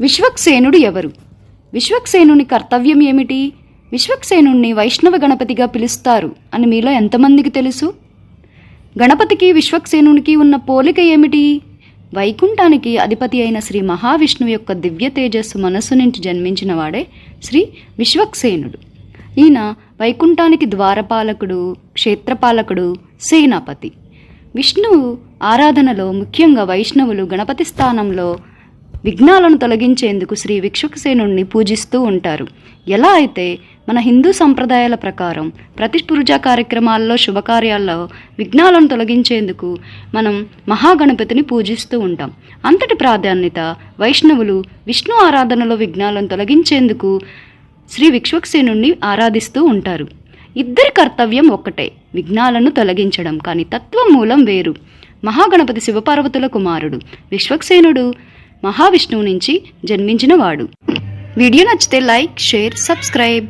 విశ్వక్సేనుడు ఎవరు? విశ్వక్సేనుని కర్తవ్యం ఏమిటి? విశ్వక్సేనుణ్ణి వైష్ణవ గణపతిగా పిలుస్తారు అని మీలో ఎంతమందికి తెలుసు? గణపతికి విశ్వక్సేనునికి ఉన్న పోలిక ఏమిటి? వైకుంఠానికి అధిపతి అయిన శ్రీ మహావిష్ణువు యొక్క దివ్య తేజస్సు మనస్సు నుంచి జన్మించినవాడే శ్రీ విశ్వక్సేనుడు. ఈయన వైకుంఠానికి ద్వారపాలకుడు క్షేత్రపాలకుడు సేనాపతి. విష్ణువు ఆరాధనలో ముఖ్యంగా వైష్ణవులు గణపతి స్థానంలో విఘ్నాలను తొలగించేందుకు శ్రీ విశ్వక్సేనుణ్ణి పూజిస్తూ ఉంటారు. ఎలా అయితే మన హిందూ సంప్రదాయాల ప్రకారం ప్రతి పూజా కార్యక్రమాల్లో శుభకార్యాల్లో విఘ్నాలను తొలగించేందుకు మనం మహాగణపతిని పూజిస్తూ ఉంటాం. అంతటి ప్రాధాన్యత వైష్ణవులు విష్ణు ఆరాధనలో విఘ్నాలను తొలగించేందుకు శ్రీ విక్ష్వక్సేనుణ్ణి ఆరాధిస్తూ ఉంటారు. ఇద్దరి కర్తవ్యం ఒక్కటే విఘ్నాలను తొలగించడం. కానీ తత్వం మూలం వేరు. మహాగణపతి శివపార్వతుల కుమారుడు విశ్వక్సేనుడు మహావిష్ణువు నుంచి జన్మించినవాడు. వీడియో నచ్చితే లైక్ షేర్ సబ్స్క్రైబ్.